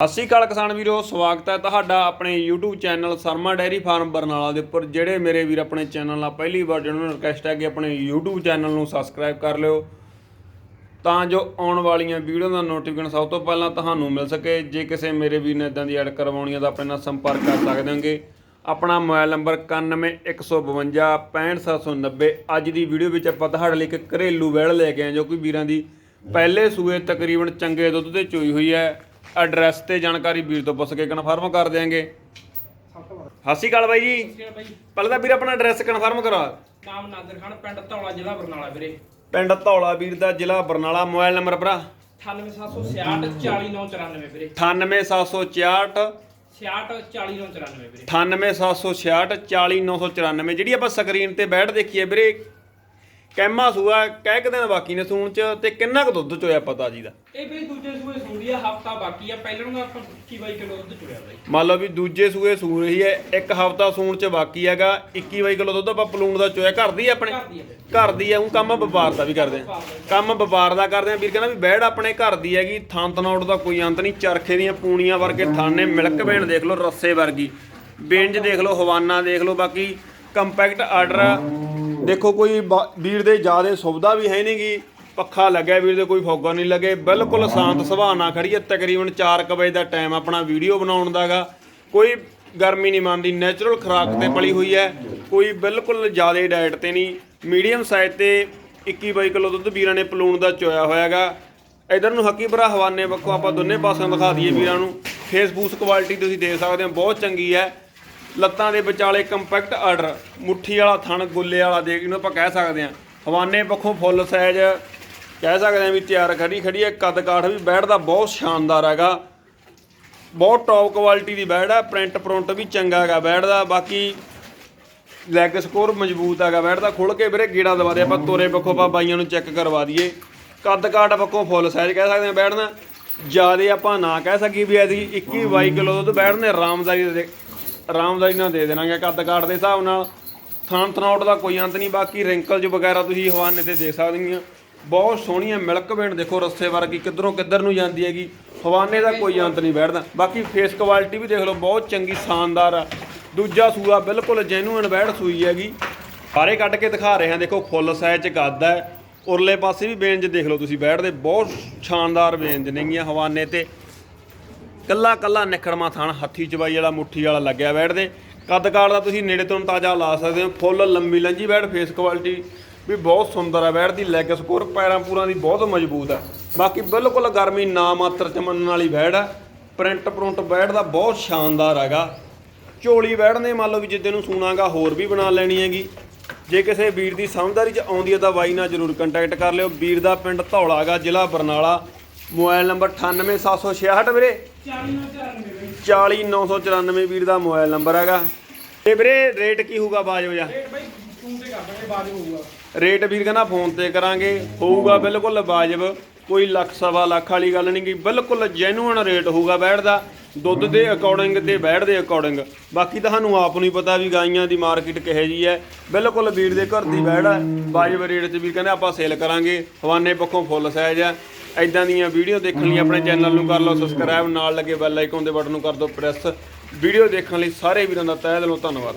ਸਤਿ ਸ਼੍ਰੀ ਅਕਾਲ ਕਿਸਾਨ ਵੀਰੋ, ਸਵਾਗਤ ਹੈ ਤੁਹਾਡਾ ਆਪਣੇ YouTube channel Sharma dairy farm Barnala ਦੇ ਉੱਪਰ, ਜਿਹੜੇ ਮੇਰੇ ਵੀਰ ਆਪਣੇ ਚੈਨਲ ਨਾਲ ਪਹਿਲੀ ਵਾਰ ਜੁੜਨ ਨੂੰ ਰਿਕਵੈਸਟ ਹੈ ਕਿ ਆਪਣੇ YouTube ਚੈਨਲ ਨੂੰ ਸਬਸਕ੍ਰਾਈਬ ਕਰ ਲਿਓ, ਤਾਂ ਜੋ ਆਉਣ ਵਾਲੀਆਂ ਵੀਡੀਓ ਦਾ ਨੋਟੀਫਿਕੇਸ਼ਨ ਸਭ ਤੋਂ ਪਹਿਲਾਂ ਤੁਹਾਨੂੰ ਮਿਲ ਸਕੇ। ਜੇ ਕਿਸੇ ਮੇਰੇ ਵੀਰ ਨੇ ਇਦਾਂ ਦੀ ਐਡ ਕਰਵਾਉਣੀ ਹੈ ਤਾਂ ਆਪਣੇ ਨਾਲ ਸੰਪਰਕ ਕਰ ਸਕਦੇ ਹੋਗੇ ਆਪਣਾ ਮੋਬਾਈਲ ਨੰਬਰ 9115 65790 ਅੱਜ ਦੀ ਵੀਡੀਓ ਵਿੱਚ ਆਪਾਂ ਤੁਹਾਡੇ ਲਈ ਇੱਕ ਘਰੇਲੂ ਵੈੜ ਲੈ ਕੇ ਆਏ ਜੋ ਕਿ ਵੀਰਾਂ ਦੀ ਪਹਿਲੇ ਸੂਏ ਤਕਰੀਬਨ ਚੰਗੇ ਦੁੱਧ ਤੇ ਚੋਈ ਹੋਈ ਹੈ। ਐਡਰੈਸ ਤੇ ਜਾਣਕਾਰੀ ਵੀਰ ਤੋਂ ਪੁੱਛ ਕੇ ਕਨਫਰਮ ਕਰ ਦਿਆਂਗੇ। ਸਤਿ ਸ਼੍ਰੀ ਅਕਾਲ ਬਾਈ ਜੀ। ਬਾਈ। ਪਹਿਲਾਂ ਤਾਂ ਵੀਰ ਆਪਣਾ ਐਡਰੈਸ ਕਨਫਰਮ ਕਰਵਾ ਨਾਮ ਨਾਦਰ ਖਾਨ ਪਿੰਡ ਧੌਲਾ ਜ਼ਿਲ੍ਹਾ ਬਰਨਾਲਾ ਵੀਰੇ। ਪਿੰਡ ਧੌਲਾ ਵੀਰ ਦਾ ਜ਼ਿਲ੍ਹਾ ਬਰਨਾਲਾ ਮੋਬਾਈਲ ਨੰਬਰ ਭਰਾ। 98766 40994 ਵੀਰੇ। 98764 66 40994 ਵੀਰੇ। 98766 40994 ਜਿਹੜੀ ਆਪਾਂ ਸਕਰੀਨ ਤੇ ਬੈਠ ਦੇਖੀਏ ਵੀਰੇ ਕੈਮਾ ਸੂਆ ਕਹਿ ਕਿ ਦਿਨ ਬਾਕੀ ਨੇ ਸੂਣ ਚ ਤੇ ਕਿੰਨਾ ਕੁ ਦੁੱਧ ਚੋਇਆ ਪਤਾ ਜੀ ਦਾ? ਇਹ ਵੀ ਦੂਜੇ ਸੂਏ ਸੁੰਦੀ ਆ ਹਫਤਾ ਬਾਕੀ ਆ ਪਹਿਲਾਂ ਨੂੰ ਆਪਾਂ 21 22 ਕਿਲੋ ਦੁੱਧ ਚੁੜਿਆ ਬਾਈ। ਮੰਨ ਲਓ ਵੀ ਦੂਜੇ ਸੂਏ ਸੂ ਰਹੀ ਹੈ ਇੱਕ ਹਫਤਾ ਸੂਣ ਚ ਬਾਕੀ ਹੈਗਾ 21 22 ਕਿਲੋ ਦੁੱਧ ਆਪਾਂ ਪਲੂਣ ਦਾ ਚੋਇਆ ਘਰ ਦੀ ਆ ਆਪਣੇ? ਘਰ ਦੀ ਆ ਬਾਈ। ਘਰ ਦੀ ਆ ਉਹ ਕੰਮ ਵਪਾਰ ਦਾ ਵੀ ਕਰਦੇ ਆ। ਕੰਮ ਵਪਾਰ ਦਾ ਕਰਦੇ ਆ ਵੀਰ ਕਹਿੰਦਾ ਵੀ ਬੈੜ ਆਪਣੇ ਘਰ ਦੀ ਹੈਗੀ ਥਾਂ ਤਨੌੜ ਦਾ ਕੋਈ ਅੰਤ ਨਹੀਂ ਚਰਖੇ ਦੀਆਂ ਪੂਣੀਆਂ ਵਰਗੇ ਥਾਨੇ ਮਿਲਕ ਬੇਣ ਦੇਖ ਲਓ ਰੱਸੇ ਵਰਗੀ। ਬੇਂਜ ਦੇਖ ਲਓ ਹਵਾਨਾ ਦੇਖ ਲਓ ਬਾਕੀ ਕੰਪੈਕਟ ਆਰਡਰ ਦੇਖੋ ਕੋਈ ਵੀਰ ਦੇ ਜਿਆਦੇ ਸੁਵਿਧਾ ਵੀ ਹੈ ਨਹੀਂਗੀ ਪੱਖਾ ਲੱਗਿਆ ਵੀਰ ਦੇ ਕੋਈ ਫੋਗਾ ਨਹੀਂ ਲੱਗੇ। ਬਿਲਕੁਲ ਸ਼ਾਂਤ ਸੁਭਾਅ ਨਾਲ ਖੜੀ ਹੈ। ਤਕਰੀਬਨ 4 ਵਜੇ ਦਾ ਟਾਈਮ ਆਪਣਾ ਵੀਡੀਓ ਬਣਾਉਣ ਦਾਗਾ ਕੋਈ ਗਰਮੀ ਨਹੀਂ ਮੰਨਦੀ ਨੈਚੁਰਲ ਖੁਰਾਕ ਤੇ ਪਲੀ ਹੋਈ ਹੈ। ਕੋਈ ਬਿਲਕੁਲ ਜ਼ਿਆਦਾ ਡਾਈਟ ਤੇ ਨਹੀਂ। ਮੀਡੀਅਮ ਸਾਈਜ਼ ਤੇ 21 22 ਕਿਲੋ ਦੁੱਧ ਵੀਰਾਂ ਨੇ ਪਲੂਣ ਦਾ ਚੋਇਆ ਹੋਇਆਗਾ ਇਧਰ ਨੂੰ ਹੱਕੀ ਭਰਾ ਹਵਾਨੇ ਵੱਖੋ ਆਪਾਂ ਦੋਨੇ ਪਾਸਿਓਂ ਦਿਖਾ ਦਈਏ ਵੀਰਾਂ ਨੂੰ। ਫੇਸਬੁੱਕ ਕੁਆਲਿਟੀ ਤੁਸੀਂ ਦੇਖ ਸਕਦੇ ਹੋ ਬਹੁਤ ਚੰਗੀ ਹੈ। ਲੱਤਾਂ ਦੇ ਵਿਚਾਲੇ ਕੰਪੈਕਟ ਆਰਡਰ, ਮੁੱਠੀ ਵਾਲਾ ਥਣ, ਗੁੱਲੇ ਵਾਲਾ ਦੇ ਇਹਨੂੰ ਆਪਾਂ ਕਹਿ ਸਕਦੇ ਹਾਂ। ਹਵਾਨੇ ਪੱਖੋਂ ਫੁੱਲ ਸਾਈਜ਼, ਕਹਿ ਸਕਦੇ ਹਾਂ ਵੀ ਤਿਆਰ ਖੜੀ ਖੜੀ ਹੈ, ਕੱਦ ਕਾਠ ਵੀ ਬੈਠਦਾ, ਬਹੁਤ ਸ਼ਾਨਦਾਰ ਹੈਗਾ। ਬਹੁਤ ਟੌਪ ਕੁਆਲਿਟੀ ਦੀ ਬੈੜ ਹੈ ਪ੍ਰਿੰਟ ਪ੍ਰਿੰਟ ਵੀ ਚੰਗਾ ਹੈਗਾ ਬੈੜ ਦਾ ਬਾਕੀ ਲੈਗ ਸਕੋਰ ਮਜ਼ਬੂਤ ਹੈਗਾ ਬੈੜ ਦਾ ਖੁੱਲ ਕੇ ਵੀਰੇ ਗੇੜਾ ਦਵਾ ਦੇ, ਆਪਾਂ ਤੋਰੇ ਪੱਖੋਂ ਆਪਾਂ ਬਾਈਆਂ ਨੂੰ ਚੈੱਕ ਕਰਵਾ ਦਈਏ। ਕੱਦ ਕਾਠ ਪੱਖੋਂ ਫੁੱਲ ਸਾਈਜ਼ ਕਹਿ ਸਕਦੇ ਹਾਂ ਬੈੜ ਦਾ ਜਿਆਦੇ ਆਪਾਂ ਨਾ ਕਹਿ ਸਕੀਏ ਵੀ ਅਸੀਂ 21 22 ਕਿਲੋ ਦੁੱਧ ਬੈੜ ਨੇ ਆਰਾਮਦਾਰੀ ਦੇ ਆਰਾਮਦਾਰੀ ਨਾਲ ਦੇ ਦੇਣਾਗੇ ਕੱਦ ਕਾਟ ਦੇ ਹਿਸਾਬ ਨਾਲ। ਥਾਂ ਥਨੌਟ ਦਾ ਕੋਈ ਅੰਤ ਨਹੀਂ, ਬਾਕੀ ਰਿੰਕਲਜ ਵਗੈਰਾ ਤੁਸੀਂ ਹਵਾਨੇ ਤੇ ਦੇਖ ਸਕਦੇ ਹੋ ਬਹੁਤ ਸੋਹਣੀਆਂ ਮਿਲਕ ਵੇਣ ਦੇਖੋ ਰੱਸੇ ਵਰਗੀ, ਕਿੱਧਰੋਂ ਕਿੱਧਰ ਨੂੰ ਜਾਂਦੀ ਹੈਗੀ। ਹਵਾਨੇ ਦਾ ਕੋਈ ਅੰਤ ਨਹੀਂ ਬੈਠਦਾ। ਬਾਕੀ ਫੇਸ ਕੁਆਲਿਟੀ ਵੀ ਦੇਖ ਲਓ, ਬਹੁਤ ਚੰਗੀ, ਸ਼ਾਨਦਾਰ ਆ। ਦੂਜਾ ਸੂਆ ਬਿਲਕੁਲ ਜੈਨੂਇਨ ਬੈਠ ਸੂਈ ਹੈਗੀ। ਸਾਰੇ ਕੱਢ ਕੇ ਦਿਖਾ ਰਹੇ ਹਾਂ, ਦੇਖੋ ਫੁੱਲ ਸਾਈਜ਼ ਚ ਕੱਦ ਹੈ। ਉਰਲੇ ਪਾਸੇ ਵੀ ਬੇਂਜ ਦੇਖ ਲਓ ਤੁਸੀਂ, ਬੈਠਦੇ ਬਹੁਤ ਸ਼ਾਨਦਾਰ ਬੇਂਜ ਨੇਗੀਆਂ ਹਵਾਨੇ ਤੇ। ਕੱਲਾ ਕੱਲਾ ਨਿਖੜਮਾ ਥਾਣ, ਹੱਥੀ ਚਬਾਈ ਵਾਲਾ, ਮੁੱਠੀ ਵਾਲਾ ਲੱਗਿਆ ਬੈਠ ਦੇ ਕੱਦ ਕਾੜ ਦਾ ਤੁਸੀਂ ਨੇੜੇ ਤੋਂ ਤਾਜ਼ਾ ਲਾ ਸਕਦੇ ਹੋ। ਫੁੱਲ ਲੰਬੀ ਲੰਜੀ ਬੈਠ ਫੇਸ ਕੁਆਲਿਟੀ ਵੀ ਬਹੁਤ ਸੁੰਦਰ ਹੈ ਬੈਠ ਦੀ ਲੈਗ ਸਕੋਰ ਪੈਰਾਂ ਪੂਰਾਂ ਦੀ ਬਹੁਤ ਮਜ਼ਬੂਤ ਹੈ ਬਾਕੀ ਬਿਲਕੁਲ ਗਰਮੀ ਨਾ ਮਾਤਰ ਚ ਮੰਨਣ ਵਾਲੀ ਬੈੜ ਹੈ ਪ੍ਰਿੰਟ ਪ੍ਰਿੰਟ ਬੈਠ ਦਾ ਬਹੁਤ ਸ਼ਾਨਦਾਰ ਹੈਗਾ। ਝੋਲੀ ਬੈੜ ਨੇ ਮੰਨ ਲਓ ਵੀ ਜਿੱਦੇ ਨੂੰ ਸੂਣਾਗਾ, ਹੋਰ ਵੀ ਬਣਾ ਲੈਣੀ ਹੈਗੀ। ਜੇ ਕਿਸੇ ਵੀਰ ਦੀ ਸਮਝਦਾਰੀ ਚ ਆਉਂਦੀ ਹੈ ਤਾਂ ਬਾਈ ਨਾਲ ਜਰੂਰ ਕੰਟੈਕਟ ਕਰ ਲਿਓ। ਵੀਰ ਦਾ ਪਿੰਡ ਧੌਲਾਗਾ, ਜ਼ਿਲ੍ਹਾ ਬਰਨਾਲਾ। ਮੋਬਾਈਲ ਨੰਬਰ 98766 ਵੀਰੇ। 40994 ਵੀਰੇ 40994 ਵੀਰ ਦਾ ਮੋਬਾਈਲ ਨੰਬਰ ਹੈਗਾ। ਤੇ ਵੀਰੇ ਰੇਟ ਕੀ ਹੋਊਗਾ ਬਾਜੋ ਜਾ ਰੇਟ ਬਾਈ ਫੋਨ ਤੇ ਕਰ ਦਾਂਗੇ ਬਾਅਦ ਹੋਊਗਾ। ਰੇਟ ਵੀਰ ਕਹਿੰਦਾ ਫੋਨ ਤੇ ਕਰਾਂਗੇ। ਹੋਊਗਾ ਬਿਲਕੁਲ ਵਾਜਬ। ਕੋਈ ਲੱਖ ਸਵਾ ਲੱਖ ਵਾਲੀ ਗੱਲ ਨਹੀਂ ਗੀ। ਬਿਲਕੁਲ ਜੈਨੂਇਨ ਰੇਟ ਹੋਊਗਾ ਬੈੜ ਦਾ ਦੁੱਧ ਦੇ ਅਕੋਰਡਿੰਗ ਤੇ ਬੈੜ ਦੇ ਅਕੋਰਡਿੰਗ ਬਾਕੀ ਤੁਹਾਨੂੰ ਆਪ ਨੂੰ ਹੀ ਪਤਾ ਵੀ ਗਾਈਆਂ ਦੀ ਮਾਰਕੀਟ ਕਿਹੋ ਜੀ ਹੈ। ਬਿਲਕੁਲ ਵੀਰ ਦੇ ਘਰ ਦੀ ਬੈੜ ਹੈ ਵਾਜਬ ਰੇਟ ਤੇ ਵੀਰ ਕਹਿੰਦੇ ਆਪਾਂ ਸੇਲ ਕਰਾਂਗੇ। ਹਵਾਨੇ ਪੱਖੋਂ ਫੁੱਲ ਸਾਈਜ਼ ਹੈ। ਐਦਾਂ ਦੀਆਂ ਵੀਡੀਓ ਦੇਖਣ ਲਈ ਆਪਣੇ ਚੈਨਲ ਨੂੰ ਕਰ ਲਓ ਸਬਸਕ੍ਰਾਈਬ ਨਾਲ ਲੱਗੇ ਬੈਲ ਆਈਕਨ ਦੇ ਬਟਨ ਨੂੰ ਕਰ ਦਿਓ ਪ੍ਰੈਸ ਵੀਡੀਓ ਦੇਖਣ ਲਈ ਸਾਰੇ ਵੀਰਾਂ ਦਾ ਤਹਿ ਦਿਲੋਂ ਧੰਨਵਾਦ।